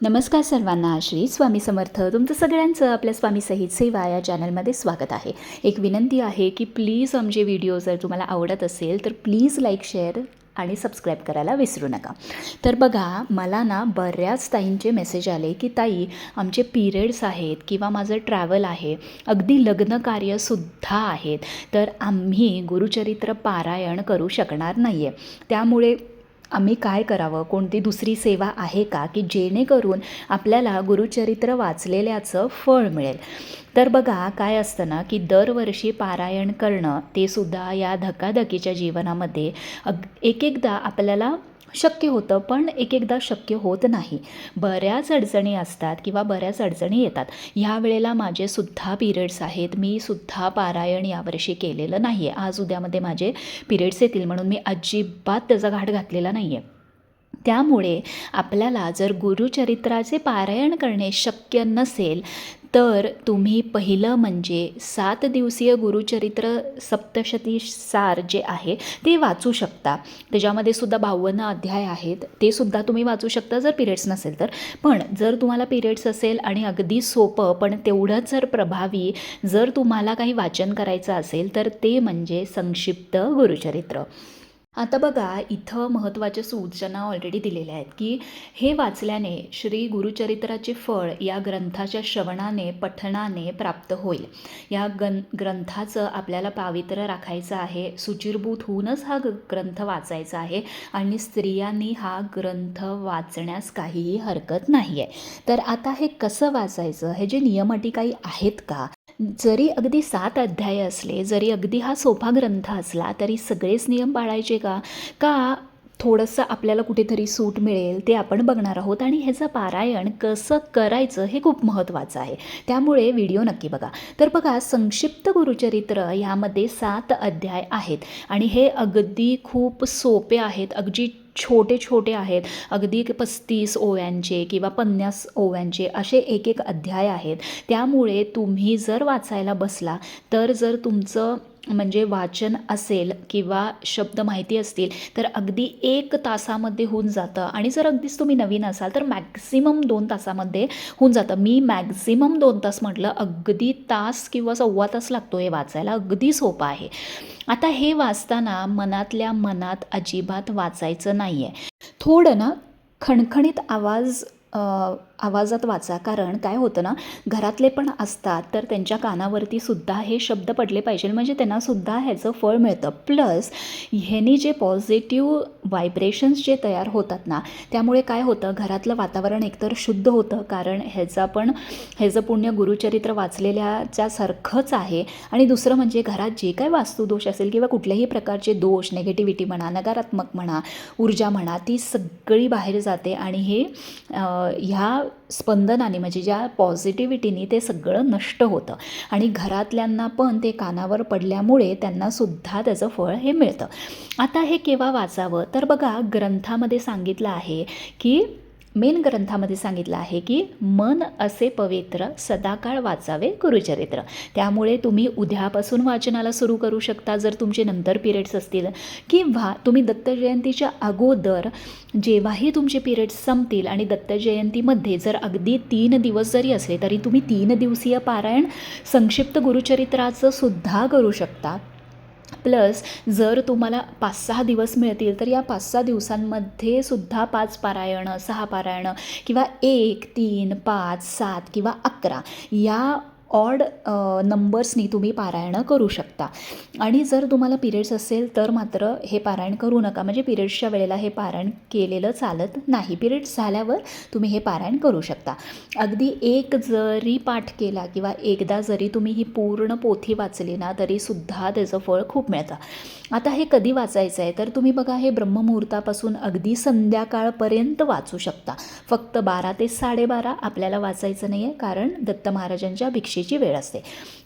नमस्कार सर्वांना श्री स्वामी समर्थ. तुमचं सगळ्यांचं आपल्या स्वामी सहित सेवा या चॅनलमध्ये स्वागत आहे. एक विनंती आहे की प्लीज आमचे व्हिडिओ जर तुम्हाला आवडत असेल तर प्लीज लाईक शेअर आणि सबस्क्राईब करायला विसरू नका. तर बघा मला ना बऱ्याच ताईंचे मेसेज आले की ताई आमचे पिरियड्स आहेत किंवा माझं ट्रॅव्हल आहे अगदी लग्न कार्यसुद्धा आहेत तर आम्ही गुरुचरित्र पारायण करू शकणार नाही आहे त्यामुळे आम्ही काय करावं? कोणती दुसरी सेवा आहे का? की जेणेकरून आपल्याला गुरुचरित्र वाचलेल्याचं फळ मिळेल. तर बघा काय असतं ना की दरवर्षी पारायण करणं ते सुद्धा या धकाधकीच्या जीवनामध्ये अग एक एकदा आपल्याला शक्य होतं पण एक एकदा शक्य होत नाही. बऱ्याच अडचणी असतात किंवा बऱ्याच अडचणी येतात. ह्या वेळेला माझे सुद्धा पिरियड्स आहेत. मी सुद्धा पारायण यावर्षी केलेलं नाही आहे आज उद्यामध्ये माझे पिरियड्स येतील म्हणून मी अजिबात त्याचा घाट घातलेला नाही आहे त्यामुळे आपल्याला जर गुरुचरित्राचे पारायण करणे शक्य नसेल तर तुम्ही पहिलं म्हणजे सात दिवसीय गुरुचरित्र सप्तशती सार जे आहे ते वाचू शकता. त्याच्यामध्ये सुद्धा बावन्न अध्याय आहेत. ते सुद्धा तुम्ही वाचू शकता जर पिरियड्स नसेल तर. पण जर तुम्हाला पिरियड्स असेल आणि अगदी सोपं पण तेवढंच जर प्रभावी जर तुम्हाला काही वाचन करायचं असेल तर ते म्हणजे संक्षिप्त गुरुचरित्र. आता बघा इथं महत्त्वाच्या सूचना ऑलरेडी दिलेल्या आहेत की हे वाचल्याने श्री गुरुचरित्राचे फळ या ग्रंथाच्या श्रवणाने पठणाने प्राप्त होईल. या गं ग्रंथाचं आपल्याला पावित्र्य राखायचं आहे सुचिरभूत होऊनच हा ग ग्रंथ वाचायचा आहे आणि स्त्रियांनी हा ग्रंथ वाचण्यास काहीही हरकत नाही आहे तर आता हे कसं वाचायचं? हे जे नियमटी काही आहेत का? जरी अगदी सात अध्याय असले जरी अगदी हा सोपा ग्रंथ असला तरी सगळेच नियम पाळायचे का? का थोडंसं आपल्याला कुठेतरी सूट मिळेल ते आपण बघणार आहोत आणि ह्याचं पारायण कसं करायचं हे खूप महत्त्वाचं आहे. त्यामुळे व्हिडिओ नक्की बघा. तर बघा संक्षिप्त गुरुचरित्र यामध्ये सात अध्याय आहेत आणि हे अगदी खूप सोपे आहेत. अगदी छोटे छोटे आहेत. अगदी पस्तीस ओव्यांचे किंवा पन्नास ओव्यांचे असे एक एक अध्याय आहेत. त्यामुळे तुम्ही जर वाचायला बसला तर जर तुमचं म्हणजे वाचन असेल किंवा शब्द माहिती असतील तर अगदी एक तासामध्ये होऊन जातं. आणि जर अगदीच तुम्ही नवीन असाल तर मॅक्झिमम दोन तासामध्ये होऊन जातं. मी मॅक्झिमम दोन तास म्हटलं अगदी तास किंवा सव्वा तास लागतो हे वाचायला. अगदी सोपं आहे. आता हे वाचताना मनातल्या मनात अजिबात वाचायचं नाही आहे थोडं ना खणखणीत आवाज आवाजात वाचा. कारण काय होतं ना घरातले पण असतात तर त्यांच्या कानावरती सुद्धा हे शब्द पडले पाहिजे. म्हणजे त्यांनासुद्धा ह्याचं फळ मिळतं. प्लस ह्यानी जे पॉझिटिव्ह व्हायब्रेशन्स जे तयार होतात ना त्यामुळे काय होतं घरातलं वातावरण एकतर शुद्ध होतं. कारण ह्याचा पण ह्याचं पुण्य गुरुचरित्र वाचलेल्याच्या सारखंच आहे. आणि दुसरं म्हणजे घरात जे काय वास्तुदोष असेल किंवा कुठल्याही प्रकारचे दोष नेगेटिव्हिटी म्हणा नकारात्मक म्हणा ऊर्जा म्हणा ती सगळी बाहेर जाते. आणि हे ह्या स्पंदनाने म्हणजे ज्या पॉझिटिव्हिटीने ते सगळं नष्ट होतं. आणि घरातल्यांना पण ते कानावर पडल्यामुळे त्यांनासुद्धा त्याचं फळ हे मिळतं. आता हे केव्हा वाचावं? तर बघा ग्रंथामध्ये सांगितलं आहे की मेन ग्रंथामध्ये सांगितलं आहे की मन असे पवित्र सदाकाळ वाचावे गुरुचरित्र. त्यामुळे तुम्ही उद्यापासून वाचनाला सुरू करू शकता जर तुमचे नंतर पिरियड्स असतील. किंवा तुम्ही दत्तजयंतीच्या अगोदर जेव्हाही तुमचे पिरियड्स संपतील आणि दत्तजयंतीमध्ये जर अगदी तीन दिवस जरी असले तरी तुम्ही तीन दिवसीय पारायण संक्षिप्त गुरुचरित्राचं सुद्धा करू शकता. प्लस जर तुम्हाला पाच सहा दिवस मिळतील तर या पाच सहा दिवसांमध्ये सुद्धा पाच पारायणं सहा पारायणं किंवा एक तीन पाच सात किंवा अकरा या ऑड नंबर्सनी तुम्ही पारायणं करू शकता. आणि जर तुम्हाला पिरियड्स असेल तर मात्र हे पारायण करू नका. म्हणजे पिरियड्सच्या वेळेला हे पारायण केलेलं चालत नाही. पिरियड्स झाल्यावर तुम्ही हे पारायण करू शकता. अगदी एक जरी पाठ केला किंवा एकदा जरी तुम्ही ही पूर्ण पोथी वाचली ना तरीसुद्धा त्याचं फळ खूप मिळतं. आता हे कधी वाचायचं आहे? तर तुम्ही बघा हे ब्रह्ममुहूर्तापासून अगदी संध्याकाळपर्यंत वाचू शकता. फक्त बारा ते साडेबारा आपल्याला वाचायचं नाही आहे कारण दत्त महाराजांच्या भिक्षेची वेळ असते.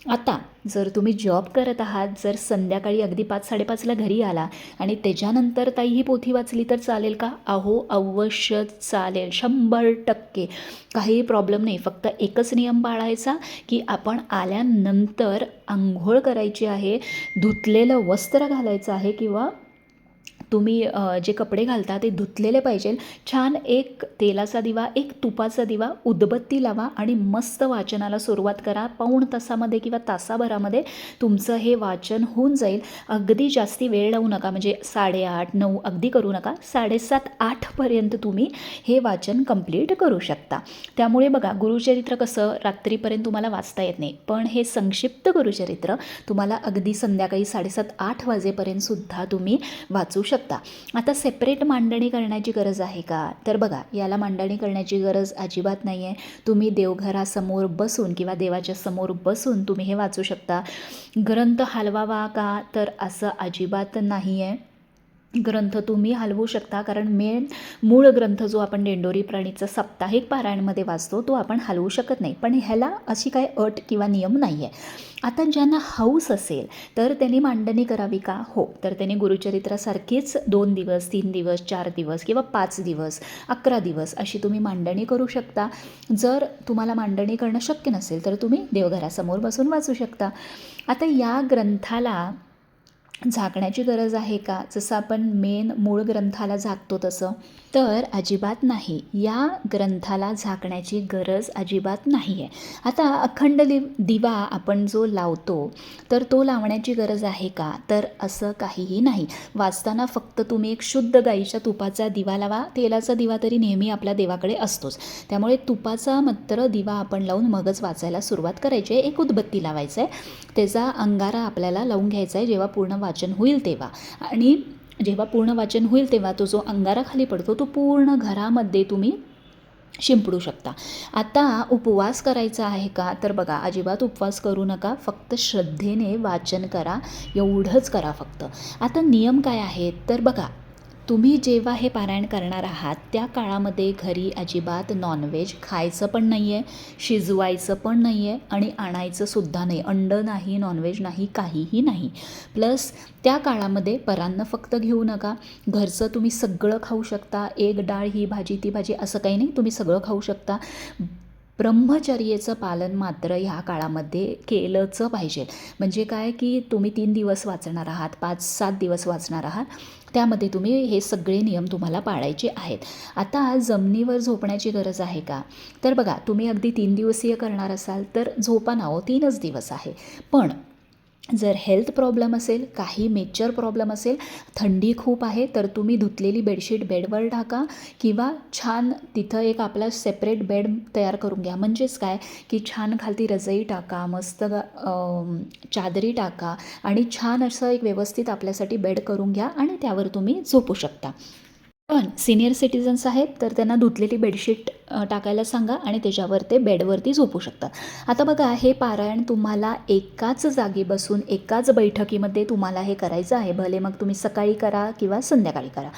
आता जर तुम्ही जॉब करत आहात जर संध्याकाळी अगदी पाच साडेपाचला घरी आला आणि त्याच्यानंतर ताई ही पोथी वाचली तर चालेल का? अहो अवश्य चालेल. शंभर टक्के. काही प्रॉब्लेम नाही. फक्त एकच नियम पाळायचा की आपण आल्यानंतर आंघोळ करायची आहे धुतलेलं वस्त्र घालायचं आहे किंवा तुम्ही जे कपडे घालता ते धुतलेले पाहिजे छान एक तेलाचा दिवा एक तुपाचा दिवा उदबत्ती लावा आणि मस्त वाचनाला सुरुवात करा. पाऊण तासामध्ये किंवा तासाभरामध्ये तुमचं हे वाचन होऊन जाईल. अगदी जास्ती वेळ लावू नका. म्हणजे साडेआठ नऊ अगदी करू नका. साडेसात आठपर्यंत तुम्ही हे वाचन कंप्लीट करू शकता. त्यामुळे बघा गुरुचरित्र कसं रात्रीपर्यंत तुम्हाला वाचता येत नाही. पण हे संक्षिप्त गुरुचरित्र तुम्हाला अगदी संध्याकाळी साडेसात आठ वाजेपर्यंत सुद्धा तुम्ही वाचू शकता. आता सेपरेट मांडणी करण्याची गरज आहे का? तर बघा याला मांडणी करण्याची गरज अजिबात नाही आहे तुम्ही देवघरासमोर बसून किंवा देवाच्या समोर बसून तुम्ही हे वाचू शकता. ग्रंथ हलवावा का? तर असं अजिबात नाही आहे ग्रंथ तुम्ही हलवू शकता कारण मेन मूळ ग्रंथ जो आपण डेंडोरी प्राणीचा साप्ताहिक पारायणमध्ये वाचतो तो आपण हलवू शकत नाही. पण ह्याला अशी काय अट किंवा नियम नाही आहे आता ज्यांना हौस असेल तर त्यांनी मांडणी करावी का? हो. तर त्यांनी गुरुचरित्रासारखीच दोन दिवस तीन दिवस चार दिवस किंवा पाच दिवस अकरा दिवस अशी तुम्ही मांडणी करू शकता. जर तुम्हाला मांडणी करणं शक्य नसेल तर तुम्ही देवघरासमोर बसून वाचू शकता. आता या ग्रंथाला झाकण्याची गरज आहे का? जसं आपण मेन मूळ ग्रंथाला झाकतो तसं. तर अजिबात नाही. या ग्रंथाला झाकण्याची गरज अजिबात नाही आहे आता अखंड लि दिवा आपण जो लावतो तर तो लावण्याची गरज आहे का? तर असं काहीही नाही. वाचताना फक्त तुम्ही एक शुद्ध गाईच्या तुपाचा दिवा लावा. तेलाचा दिवा तरी नेहमी आपल्या देवाकडे असतोच. त्यामुळे तुपाचा मात्र दिवा आपण लावून मगच वाचायला सुरुवात करायची आहे. एक उदबत्ती लावायचं आहे त्याचा अंगारा आपल्याला लावून घ्यायचा आहे जेव्हा पूर्ण वाचन होईल तेव्हा. आणि जेव्हा पूर्ण वाचन होईल तेव्हा तो जो अंगाराखाली पडतो तो पूर्ण घरामध्ये तुम्ही शिंपडू शकता. आता उपवास करायचा आहे का? तर बघा अजिबात उपवास करू नका. फक्त श्रद्धेने वाचन करा. एवढंच करा फक्त. आता नियम काय आहेत? तर बघा तुम्ही जेव्हा हे पारायण करणार आहात त्या काळामध्ये घरी अजिबात नॉनव्हेज खायचं पण नाही आहे शिजवायचं पण नाही आहे आणि आणायचं सुद्धा नाही. अंड नाही नॉनव्हेज नाही काहीही नाही. प्लस त्या काळामध्ये परांना फक्त घेऊ नका. घरचं तुम्ही सगळं खाऊ शकता. एक डाळ ही भाजी ती भाजी असं काही नाही तुम्ही सगळं खाऊ शकता. ब्रह्मचर्येचं पालन मात्र ह्या काळामध्ये केलंच पाहिजे. म्हणजे काय की तुम्ही तीन दिवस वाचणार आहात पाच सात दिवस वाचणार आहात त्यामध्ये तुम्ही हे सगळे नियम तुम्हाला पाळायचे आहेत. आता जमिनीवर झोपण्याची गरज आहे का? तर बघा तुम्ही अगदी तीन दिवसीय करणार असाल तर झोपा नाव तीनच दिवस आहे. पण जर हेल्थ प्रॉब्लेम असेल काही मेजर प्रॉब्लेम असेल थंडी खूप आहे तर तुम्ही धुतलेली बेडशीट बेडवर टाका किंवा छान तिथं एक आपला सेपरेट बेड तयार करून घ्या. म्हणजेच काय? की छान खालती रजई टाका मस्त चादरी टाका आणि छान असं एक व्यवस्थित आपल्यासाठी बेड करून घ्या आणि त्यावर तुम्ही झोपू शकता. पण सिनियर सिटिझन्स आहेत तर त्यांना धुतलेली बेडशीट टाकायला सांगा आणि त्याच्यावर ते बेडवरती झोपू शकतात आता बघा हे पारायण तुम्हाला एकाच जागी बसून एकाच बैठकीमध्ये तुम्हाला हे करायचं आहे. भले मग तुम्ही सकाळी करा किंवा संध्याकाळी करा.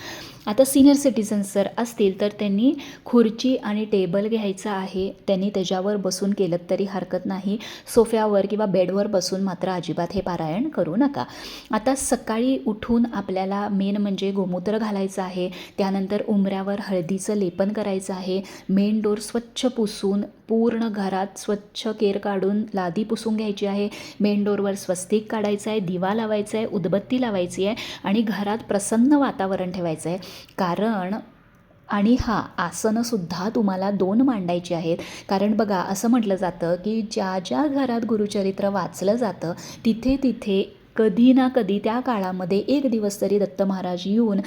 आता सिनियर सिटीजन्स जर असतील तर त्यांनी खुर्ची आणि टेबल घ्यायचं आहे. त्यांनी त्याच्यावर बसून केलं तरी हरकत नाही. सोफ्यावर किंवा बेडवर बसून मात्र अजिबात हे पारायण करू नका. आता सकाळी उठून आपल्याला मेन म्हणजे गोमूत्र घालायचं आहे. त्यानंतर उमऱ्यावर हळदीचं लेपन करायचं आहे. मेन डोर स्वच्छ पुसून पूर्ण घरात स्वच्छ केर काढून लादी पुसून घ्यायची आहे. मेन डोरवर स्वस्तिक काढायचं आहे दिवा लावायचा आहे उदबत्ती लावायची आहे आणि घरात प्रसन्न वातावरण ठेवायचं आहे. कारण आणि हां आसनंसुद्धा तुम्हाला दोन मांडायची आहेत. कारण बघा असं म्हटलं जातं की ज्या ज्या घरात गुरुचरित्र वाचलं जातं तिथे तिथे कधी ना कधी त्या काळामध्ये एक दिवस तरी दत्त महाराज येऊन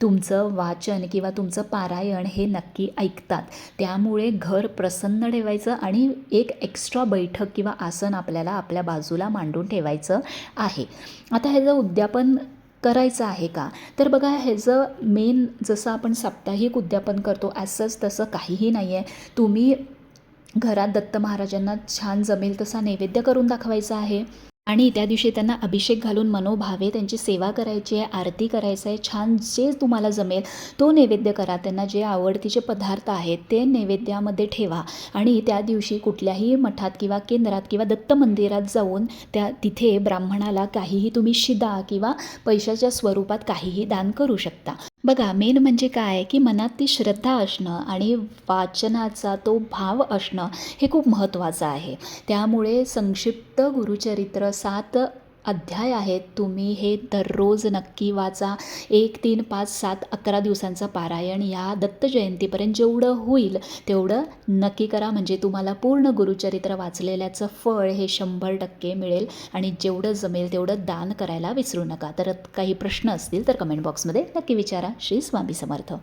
तुमचं वाचन किंवा तुमचं पारायण हे नक्की ऐकतात. त्यामुळे घर प्रसन्न ठेवायचं आणि एक एक्स्ट्रा बैठक किंवा आसन आपल्याला आपल्या बाजूला मांडून ठेवायचं आहे. आता ह्याचं उद्यापन करायचं आहे का? तर बघा ह्याचं मेन जसं आपण साप्ताहिक उद्यापन करतो ॲसच तसं काहीही नाही आहे तुम्ही घरात दत्त महाराजांना छान जमेल तसा नैवेद्य करून दाखवायचा आहे. आणि त्या दिवशी त्यांना अभिषेक घालून मनोभावे त्यांची सेवा करायची आहे आरती करायचं आहे छान जे तुम्हाला जमेल तो नैवेद्य करा. त्यांना जे आवडतीचे पदार्थ आहेत ते नैवेद्यामध्ये ठेवा. आणि त्या दिवशी कुठल्याही मठात किंवा केंद्रात किंवा दत्त मंदिरात जाऊन त्या तिथे ब्राह्मणाला काहीही तुम्ही शिदा किंवा पैशाच्या स्वरूपात काहीही दान करू शकता. बघा मेन म्हणजे काय की मनात ती श्रद्धा असणं आणि वाचनाचा तो भाव असणं हे खूप महत्त्वाचं आहे. त्यामुळे संक्षिप्त गुरुचरित्र सात अध्याय आहेत तुम्ही हे दररोज नक्की वाचा. एक तीन पाच सात अकरा दिवसांचं पारायण. या दत्त जयंतीपर्यंत जेवढं होईल तेवढं नक्की करा. म्हणजे तुम्हाला पूर्ण गुरुचरित्र वाचलेल्याचं फळ हे शंभर टक्के मिळेल. आणि जेवढं जमेल तेवढं दान करायला विसरू नका. तर काही प्रश्न असतील तर कमेंट बॉक्समध्ये नक्की विचारा. श्री स्वामी समर्थ.